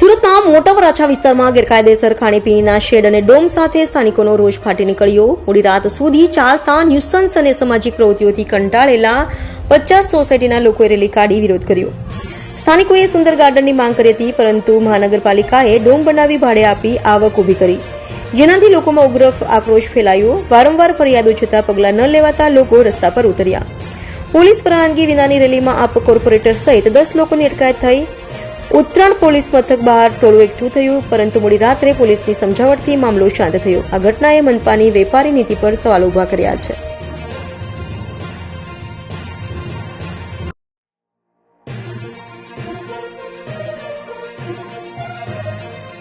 સુરતના મોટા વિસ્તારમાં ગેરકાયદેસર ખાણીપીણીના શેડ અને ડોમ સાથે સ્થાનિકોનો રોષ ફાટી નીકળ્યો. મોડી રાત સુધી ચાલતા ન્યુસન્સ અને સામાજિક પ્રવૃત્તિઓથી કંટાળેલા પચાસ સોસાયટીના લોકોએ રેલી કાઢી વિરોધ કર્યો. સ્થાનિકોએ સુંદર ગાર્ડનની માંગ કરી હતી, પરંતુ મહાનગરપાલિકાએ ડોમ બનાવી ભાડે આપી આવક ઊભી કરી. જેનાથી લોકોમાં ઉગ્ર આક્રોશ ફેલાયો. વારંવાર ફરિયાદો છતાં પગલાં ન લેવાતા લોકો રસ્તા પર ઉતર્યા. પોલીસ પરવાનગી વિનાની રેલીમાં આપ કોર્પોરેટર સહિત દસ લોકોની અટકાયત થઈ. ઉત્તરાયણ પોલીસ મથક બહાર ટોળું એકઠું થયું, પરંતુ મોડી રાત્રે પોલીસની સમજાવટથી મામલો શાંત થયો. આ ઘટનાએ મનપાની વેપારી નીતિ પર સવાલ ઊભા કર્યા છે.